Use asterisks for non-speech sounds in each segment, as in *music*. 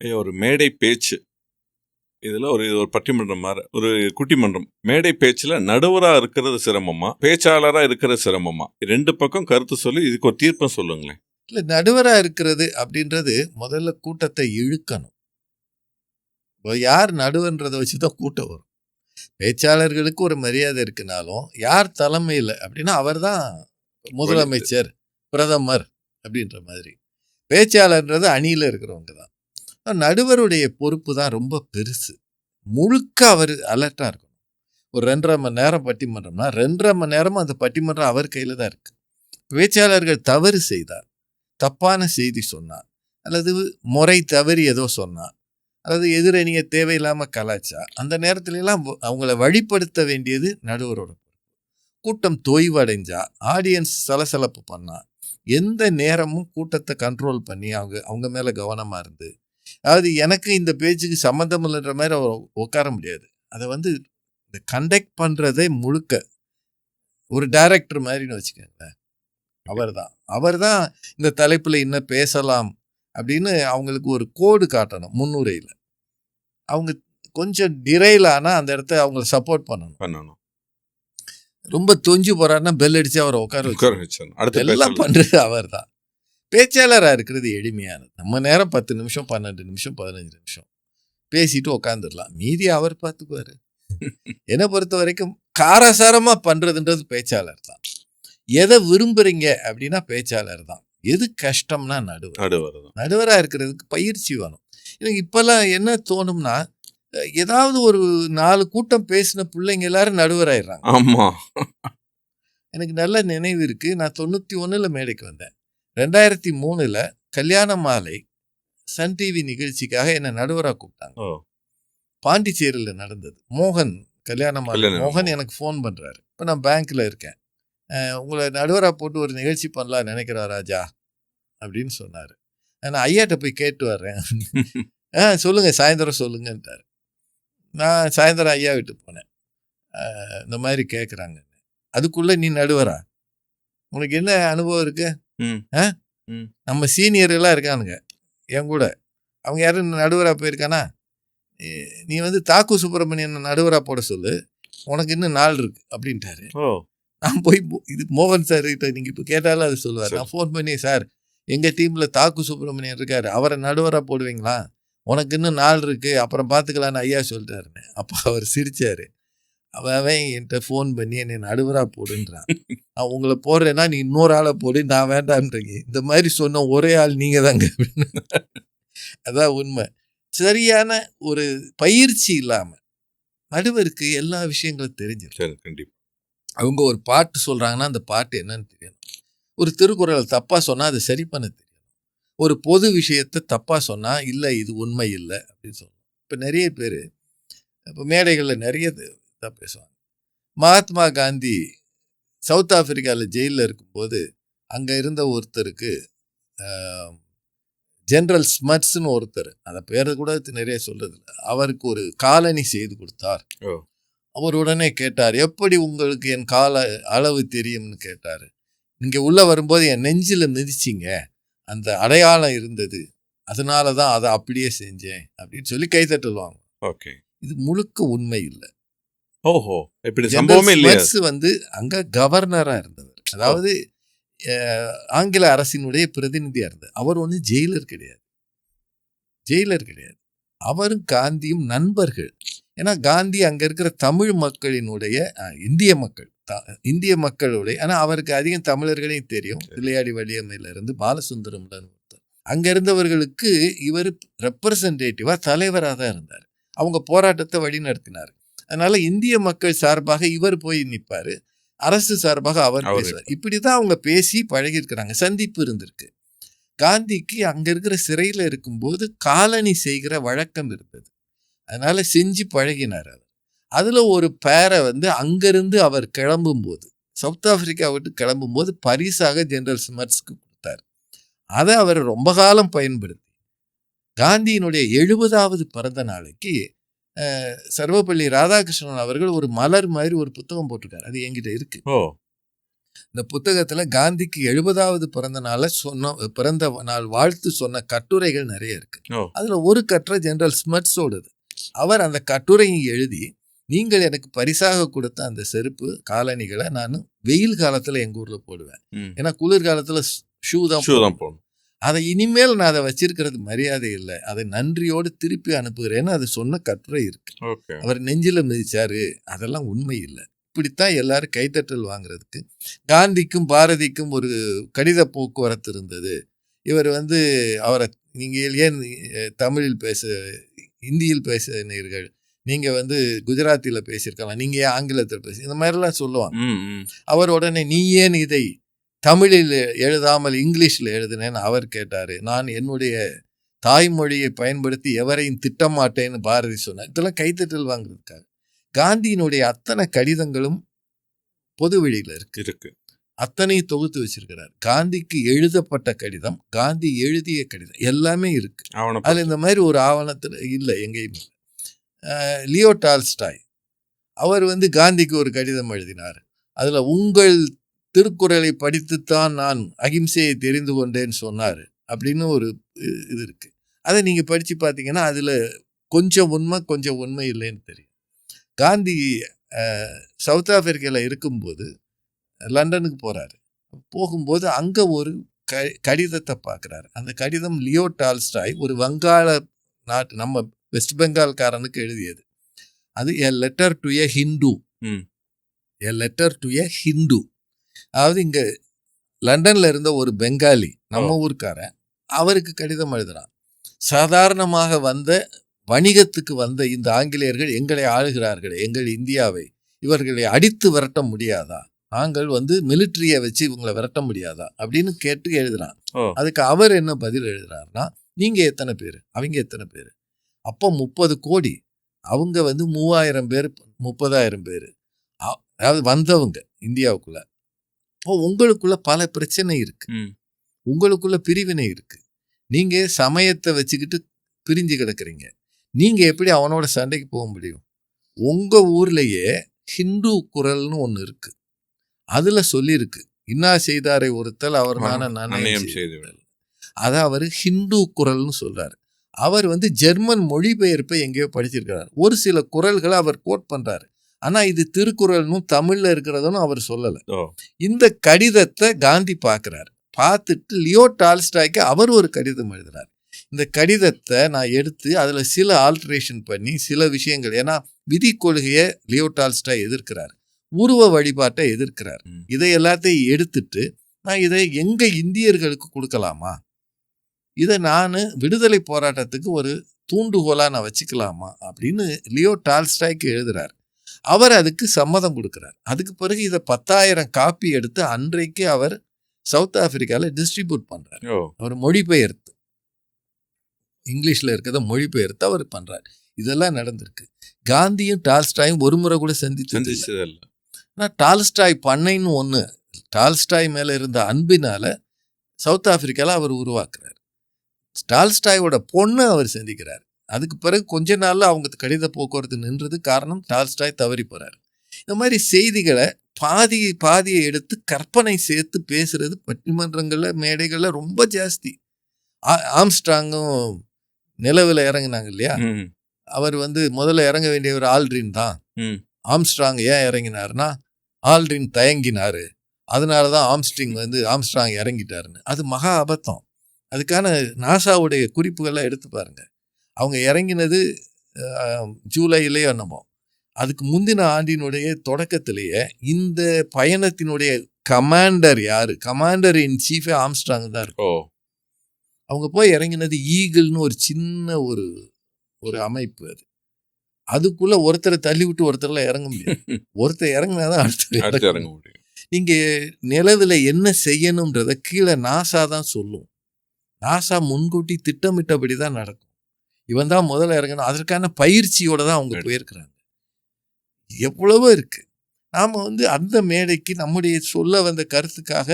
ஒரு மேடை பேச்சு. இதில் ஒரு இது ஒரு பட்டிமன்றம் மாதிரி ஒரு குட்டி மன்றம். மேடை பேச்சில் நடுவராக இருக்கிறது சிரமமா? பேச்சாளராக இருக்கிறது சிரமமா? ரெண்டு பக்கம் கருத்து சொல்லி இதுக்கு ஒரு தீர்ப்பம் சொல்லுங்களேன். இல்லை நடுவராக இருக்கிறது அப்படின்றது முதல்ல கூட்டத்தை இழுக்கணும். இப்போ யார் நடுவன்றதை வச்சு தான் கூட்டம் வரும். பேச்சாளர்களுக்கு ஒரு மரியாதை இருக்குனாலும் யார் தலைமையில் அப்படின்னா அவர் தான் முதலமைச்சர் பிரதமர் அப்படின்ற மாதிரி. பேச்சாளர்ன்றது அணியில் இருக்கிறவங்க தான். நடுவருடைய பொறுப்பு தான் ரொம்ப பெருசு. முழுக்க அவர் அலர்ட்டாக இருக்கணும். ஒரு ரெண்டரை மணி நேரம் பட்டிமன்றம்னா ரெண்டரை மணி நேரமும் அந்த பட்டிமன்றம் அவர் கையில் தான் இருக்குது பேச்சாளர்கள் தவறு செய்தார் தப்பான செய்தி சொன்னார் அல்லது முறை தவறி ஏதோ சொன்னார் அல்லது எதிரணியை தேவையில்லாமல் கலாச்சா அந்த நேரத்துலலாம் அவங்கள வழிப்படுத்த வேண்டியது நடுவரோட பொறுப்பு. கூட்டம் தொய்வடைஞ்சா ஆடியன்ஸ் சலசலப்பு பண்ணா எந்த நேரமும் கூட்டத்தை கண்ட்ரோல் பண்ணி அவங்க அவங்க மேலே கவனமாக இருந்து அதாவது எனக்கு இந்த பேச்சுக்கு சம்மந்தம் இல்லைன்ற மாதிரி அவர் உட்கார முடியாது. அதை வந்து இந்த கண்டக்ட் பண்ணுறதே முழுக்க ஒரு டைரக்டர் மாதிரின்னு வச்சுக்கோங்களேன். அவர் தான். அவர் தான் இந்த தலைப்பில் இன்னும் பேசலாம் அப்படின்னு அவங்களுக்கு ஒரு கோடு காட்டணும் முன்னுரையில். அவங்க கொஞ்சம் டிரைல் ஆனால் அந்த இடத்த அவங்கள சப்போர்ட் பண்ணணும். பண்ணணும். ரொம்ப தொஞ்சு போறாருன்னா பெல் அடிச்சு அவரை உட்கார வச்சு எல்லாம் பேசலாம். பண்றது அவர் தான். பேச்சாளராக இருக்கிறது எளிமையானது. நம்ம நேரம் பத்து நிமிஷம் பன்னெண்டு நிமிஷம் பதினஞ்சு நிமிஷம். பேசிட்டு உட்காந்துடலாம் மீதி அவர் பார்த்துக்குவாரு *laughs* என்னை பொறுத்த வரைக்கும் காரசாரமா பண்றதுன்றது பேச்சாளர் தான். எதை விரும்புறீங்க அப்படின்னா பேச்சாளர் தான். எது கஷ்டம்னா நடுவர். நடுவர். நடுவராக இருக்கிறதுக்கு பயிற்சி வேணும். எனக்கு இப்போல்லாம் என்ன தோணும்னா ஏதாவது ஒரு நாலு கூட்டம் பேசின பிள்ளைங்க எல்லாரும் நடுவராயிடுறாங்க. ஆமா. எனக்கு நல்ல நினைவு இருக்கு. நான் தொண்ணூற்றி ஒன்றில் மேடைக்கு வந்தேன். ரெண்டாயிரத்தி மூணில் கல்யாண மாலை சன் டிவி நிகழ்ச்சிக்காக என்னை நடுவராக கூப்பிட்டாங்க. பாண்டிச்சேரியில் நடந்தது. மோகன் கல்யாண மாலை. மோகன். எனக்கு ஃபோன் பண்ணுறாரு இப்போ நான் பேங்க்கில் இருக்கேன். உங்களை நடுவராக போட்டு ஒரு நிகழ்ச்சி பண்ணலாம் நினைக்கிறா ராஜா அப்படின்னு சொன்னார். நான் ஐயாட்ட போய் கேட்டு வர்றேன். ஆ சொல்லுங்கள் சாயந்தரம் சொல்லுங்கன்ட்டார். நான் சாயந்தரம் ஐயா வீட்டு போனேன். இந்த மாதிரி கேட்குறாங்க அதுக்குள்ளே நீ நடுவரா? உனக்கு என்ன அனுபவம் இருக்கு? ம். ஆ? ம். நம்ம சீனியர் எல்லாம் இருக்கானுங்க. என் கூட. அவங்க யாரும் நடுவராக போயிருக்கானா? நீ- வந்து தாக்கு சுப்பிரமணியன் நடுவராக போட சொல்லு. உனக்கு இன்னும் நாள் இருக்கு அப்படின்ட்டாரு. ஓ. நான் போய் இது மோகன் சார் கிட்ட நீங்கள் இப்போ கேட்டாலும் அது சொல்லுவார். நான் ஃபோன் பண்ணி சார் எங்கள் டீமில் தாக்கு சுப்பிரமணியன் இருக்காரு. அவரை நடுவராக போடுவீங்களா? உனக்கு இன்னும் நாள் இருக்கு. அப்புறம் பார்த்துக்கலான்னு ஐயா சொல்லிட்டாருன்னு. அப்போ அவர் சிரிச்சாரு. அவன் அவன் என்கிட்ட ஃபோன் பண்ணி என்னை நடுவராக போடுன்றான். நான் உங்களை போடுறேன்னா நீ இன்னொரு ஆளை போடு நான் வேண்டான்றீங்க இந்த மாதிரி சொன்ன ஒரே ஆள் நீங்கள் தாங்க அதான் உண்மை. சரியான ஒரு பயிற்சி இல்லாமல் நடுவருக்கு எல்லா விஷயங்களும் தெரிஞ்சிடும். சரி கண்டிப்பா. அவங்க ஒரு பாட்டு சொல்றாங்கன்னா அந்த பாட்டு என்னன்னு தெரியணும். ஒரு திருக்குறள் தப்பா சொன்னா அதை சரி பண்ண தெரியணும். ஒரு பொது விஷயத்தை தப்பா சொன்னா இல்லை இது உண்மை இல்லை அப்படின்னு சொல்லணும். இப்போ நிறைய பேர் இப்போ மேடைகளில் நிறைய இதாக பேசுவாங்க. மகாத்மா காந்தி சவுத் ஆப்பிரிக்காவில் ஜெயிலில் இருக்கும்போது அங்கே இருந்த ஒருத்தருக்கு ஜெனரல் ஸ்மட்ஸ்னு ஒருத்தர் அந்த பேரை கூட நிறைய சொல்றது இல்ல அவருக்கு ஒரு காலனி செய்து கொடுத்தார். அவர் உடனே கேட்டார் எப்படி உங்களுக்கு என் கால அளவு தெரியும்னு? கேட்டார். இங்கே உள்ள வரும்போது என் நெஞ்சில் மிதிச்சிங்க. அந்த அடையாளம் இருந்தது. அதனால தான் அதை அப்படியே செஞ்சேன். அப்படின்னு சொல்லி கைத்தட்டுவாங்க ஓகே. இது முழுக்க உண்மை இல்லை. ஓஹோ இப்படி சம்பவமே இல்லையா. வந்து அங்க கவர்னரா இருந்தவர். அதாவது ஆங்கில அரசினுடைய பிரதிநிதியா இருந்தார் அவர் ஒன்று ஜெயிலர் கிடையாது. ஜெயிலர் கிடையாது. அவரும் காந்தியும் நண்பர்கள். ஏன்னா காந்தி அங்க இருக்கிற தமிழ் மக்களினுடைய இந்திய மக்கள் த- இந்திய மக்களுடைய ஆனா அவருக்கு அதிகம் தமிழர்களையும் தெரியும். விளையாடி வழியம்மையில இருந்து பாலசுந்தரம்ல அங்க இருந்தவர்களுக்கு இவர் ரெப்ரசன்டேட்டிவா தலைவராக தான் இருந்தார். அவங்க போராட்டத்தை வழி நடத்தினார். அதனால இந்திய மக்கள் சார்பாக இவர் போய் நிற்பாரு அரசு சார்பாக அவர். பேசுவார். இப்படிதான் அவங்க பேசி பழகியிருக்கிறாங்க. சந்திப்பு இருந்திருக்கு. காந்திக்கு அங்க இருக்கிற சிறையில இருக்கும்போது காலனி செய்கிற வழக்கம் இருந்தது. அதனால செஞ்சு பழகினார் அவர். அதுல ஒரு பேரை வந்து அங்கிருந்து அவர் கிளம்பும்போது சவுத் ஆப்பிரிக்கா விட்டு கிளம்பும்போது பரிசாக ஜெனரல் ஸ்மட்ஸ்க்கு கொடுத்தார். அதை அவர் ரொம்ப காலம் பயன்படுத்தி காந்தியினுடைய எழுபதாவது பிறந்த நாளைக்கு சர்வப்பள்ளி ராதாகிருஷ்ணன் அவர்கள் ஒரு மலர் மாதிரி ஒரு புத்தகம் போட்டிருக்காரு. அது என்கிட்ட இருக்கு. ஓ. இந்த புத்தகத்துல காந்திக்கு எழுபதாவது பிறந்த நாள சொன்ன பிறந்த நாள் வாழ்த்து சொன்ன கட்டுரைகள் நிறைய இருக்கு. அதுல ஒரு கட்டுரை ஜெனரல் ஸ்மட்ஸோடது அவர் அந்த கட்டுரையை எழுதி நீங்கள் எனக்கு பரிசாக கொடுத்த அந்த செருப்பு காலணிகளை நான் வெயில் காலத்துல எங்க ஊர்ல போடுவேன். ஏன்னா குளிர் காலத்துல ஷூ தான் ஷூ தான் போகணும் அதை இனிமேல் நான் அதை வச்சிருக்கிறது மரியாதை இல்லை. அதை நன்றியோடு திருப்பி அனுப்புகிறேன்னு அது சொன்ன கட்டுரை இருக்கு. அவர் நெஞ்சில மிதிச்சாரு அதெல்லாம் உண்மை இல்லை. இப்படித்தான் எல்லாரும் கைத்தட்டல் வாங்குறதுக்கு. காந்திக்கும் பாரதிக்கும் ஒரு கடித போக்குவரத்து இருந்தது. இவர் வந்து அவரை நீங்கள் ஏன் தமிழில் பேச இந்தியில் பேசினீர்கள்? நீங்கள் வந்து குஜராத்தியில் பேசியிருக்கலாம். நீங்கள் ஏன் ஆங்கிலத்தில் பேசி இந்த மாதிரிலாம் ம். அவர் உடனே நீ ஏன் இதை தமிழில் எழுதாமல் இங்கிலீஷில் எழுதினேன்னு அவர் கேட்டார் நான் என்னுடைய தாய்மொழியை பயன்படுத்தி எவரையும் திட்டமாட்டேன்னு பாரதி சொன்னார். இதெல்லாம் கைத்தட்டல் வாங்குறதுக்காக. காந்தியினுடைய அத்தனை கடிதங்களும் பொது வெளியில் இருக்கு. இருக்கு. அத்தனையும் தொகுத்து வச்சிருக்கிறார். காந்திக்கு எழுதப்பட்ட கடிதம் காந்தி எழுதிய கடிதம் எல்லாமே இருக்கு. அதில் இந்த மாதிரி ஒரு ஆவணத்தில் இல்லை எங்கேயும் லியோ டால்ஸ்டாய் அவர் வந்து காந்திக்கு ஒரு கடிதம் எழுதினார். அதில் உங்கள் திருக்குறளை படித்துத்தான் நான் அகிம்சையை தெரிந்து கொண்டேன்னு சொன்னார் அப்படின்னு ஒரு இது இருக்கு. அதை நீங்கள் படித்து பார்த்தீங்கன்னா அதில் கொஞ்சம் உண்மை கொஞ்சம் உண்மை இல்லைன்னு தெரியும். காந்தி சவுத் ஆப்பிரிக்காவில் இருக்கும்போது லண்டனுக்கு போகிறாரு போகும்போது அங்கே ஒரு க கடிதத்தை பார்க்குறாரு. அந்த கடிதம் லியோ டால்ஸ்டாய் ஒரு வங்காள நாட்டு நம்ம வெஸ்ட் பெங்கால்காரனுக்கு எழுதியது. அது a letter to a Hindu. A letter to a Hindu. அதாவது இங்கே லண்டன்ல இருந்த ஒரு பெங்காலி நம்ம ஊர்க்காரன் அவருக்கு கடிதம் எழுதுறான். சாதாரணமாக வந்த வணிகத்துக்கு வந்த இந்த ஆங்கிலேயர்கள் எங்களை ஆளுகிறார்கள் எங்கள் இந்தியாவை இவர்களை அடித்து விரட்ட முடியாதா? நாங்கள் வந்து மிலிட்ரியை வச்சு இவங்களை விரட்ட முடியாதா? அப்படின்னு கேட்டு எழுதுறான். அதுக்கு அவர் என்ன பதில் எழுதுறாருன்னா நீங்க எத்தனை பேர்? அவங்க எத்தனை பேர்? அப்போ முப்பது கோடி. அவங்க வந்து மூவாயிரம் பேர் முப்பதாயிரம் பேர். அதாவது வந்தவங்க இந்தியாவுக்குள்ள. இப்போ உங்களுக்குள்ள பல பிரச்சனை இருக்கு. உங்களுக்குள்ள பிரிவினை இருக்கு. நீங்க சமயத்தை வச்சுக்கிட்டு பிரிஞ்சு கிடக்குறீங்க. நீங்க எப்படி அவனோட சண்டைக்கு போக முடியும்? உங்க ஊர்லயே ஹிந்து குரல்னு ஒன்று இருக்கு. அதுல சொல்லியிருக்கு இன்னா செய்தாரை ஒருத்தல் அவர் நான நன்னயம் நன்னயம் செய்து செய்து அதை அவர் ஹிந்து குரல்னு சொல்றாரு. அவர் வந்து ஜெர்மன் மொழிபெயர்ப்பை எங்கேயோ படிச்சிருக்கிறார். ஒரு சில குரல்களை அவர் கோட் பண்றாரு. ஆனா இது திருக்குறள்னும் தமிழ்ல இருக்கிறதுன்னு அவர் சொல்லல. இந்த கடிதத்தை காந்தி பார்க்குறாரு பார்த்துட்டு லியோ டால்ஸ்டாய்க்கு அவர் ஒரு கடிதம் எழுதுறார். இந்த கடிதத்தை நான் எடுத்து அதில் சில ஆல்ட்ரேஷன் பண்ணி சில விஷயங்கள் ஏன்னா விதி கொள்கையை லியோ டால்ஸ்டாய் எதிர்க்கிறார். உருவ வழிபாட்டை எதிர்க்கிறார். இதை எல்லாத்தையும் எடுத்துட்டு நான் இதை எங்க இந்தியர்களுக்கு கொடுக்கலாமா? இதை நான் விடுதலை போராட்டத்துக்கு ஒரு தூண்டுகோலா நான் வச்சுக்கலாமா? அப்படின்னு லியோ டால்ஸ்டாய்க்கு எழுதுறார். அவர் அதுக்கு சம்மதம் கொடுக்கிறார். அதுக்கு பிறகு இதை பத்தாயிரம் காப்பி எடுத்து அன்றைக்கு அவர் சவுத் ஆப்பிரிக்காவில் டிஸ்ட்ரிபியூட் பண்றார். ஓ. அவர் மொழிபெயர்த்து. இங்கிலீஷ்ல இருக்கிறத மொழிபெயர்த்து அவர் பண்றார். இதெல்லாம் நடந்திருக்கு. காந்தியும் டால்ஸ்டாயும் ஒரு முறை கூட. சந்திச்சதல்ல. ஆனால் டால்ஸ்டாய் பண்ணைன்னு ஒன்று டால்ஸ்டாய் மேலே இருந்த அன்பினால சவுத் ஆப்பிரிக்காவில் அவர் உருவாக்குறார். டால்ஸ்டாயோட பொண்ணை அவர் சந்திக்கிறார். அதுக்கு பிறகு கொஞ்ச நாள்ல அவங்க கடித போக்குவரத்து நின்றது காரணம் டால்ஸ்டாய் தவறி போறார். இந்த மாதிரி செய்திகளை பாதி பாதியை எடுத்து கற்பனை சேர்த்து பேசுறது பட்டிமன்றங்கள்ல மேடைகள்ல ரொம்ப ஜாஸ்தி. ஆ- ஆம்ஸ்ட்ராங்கும் நிலவில் இறங்குனாங்க இல்லையா? அவர் வந்து முதல்ல இறங்க வேண்டியவர் ஆல்ட்ரின் தான். ஆம்ஸ்ட்ராங் ஏன் இறங்கினாருன்னா ஆல்ட்ரின் தயங்கினாரு. அதனால தான் ஆம்ஸ்ட்ரிங் வந்து ஆம்ஸ்ட்ராங் இறங்கிட்டாருன்னு. அது மகா அபத்தம். அதுக்கான நாசாவுடைய குறிப்புகள்லாம் எடுத்து பாருங்க. அவங்க இறங்கினது ஜூலையிலேயோ என்னமோ. அதுக்கு முந்தின ஆண்டினுடைய தொடக்கத்திலேயே இந்த பயணத்தினுடைய கமாண்டர் யாரு? கமாண்டர் இன் சீஃபே ஆம்ஸ்ட்ராங் தான் இருக்கு ஓ அவங்க போய் இறங்கினது ஈகிள்னு ஒரு சின்ன ஒரு ஒரு அமைப்பு அது. அதுக்குள்ள ஒருத்தரை தள்ளி விட்டு ஒருத்தர்ல இறங்க முடியாது. *laughs* ஒருத்தர் இறங்கினாதான் அடுத்தர் அடுத்து இறங்க முடியும். நீங்க நிலவில் என்ன செய்யணும்ன்றத கீழே நாசா தான் சொல்லும். நாசா முன்கூட்டி திட்டமிட்டபடி தான் நடக்கும். இவன் தான் முதல்ல இறங்கணும். அதற்கான பயிற்சியோட தான் அவங்க. போயிருக்கிறாங்க. எவ்வளவோ இருக்கு. நாம வந்து அந்த மேடைக்கு நம்முடைய சொல்ல வந்த கருத்துக்காக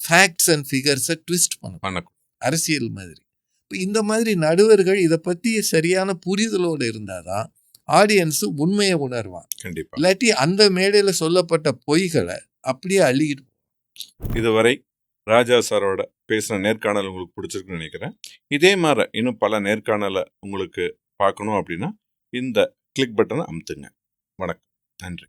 ஃபேக்ட்ஸ் அண்ட் ஃபிகர்ஸை ட்விஸ்ட் பண்ணக்கூடாது. அரசியல் மாதிரி. இப்போ இந்த மாதிரி நடுவர்கள் இதை பற்றி சரியான புரிதலோடு இருந்தாதான் ஆடியன்ஸு உண்மையை உணர்வான். கண்டிப்பா. இல்லாட்டி அந்த மேடையில் சொல்லப்பட்ட பொய்களை அப்படியே போவான். இதுவரை ராஜா சாரோட பேசின நேர்காணல் உங்களுக்கு பிடிச்சிருக்குன்னு நினைக்கிறேன். இதே மாதிரி இன்னும் பல நேர்காணலை உங்களுக்கு பார்க்கணும் அப்படின்னா இந்த கிளிக் பட்டனை அமுத்துங்க. வணக்கம். நன்றி.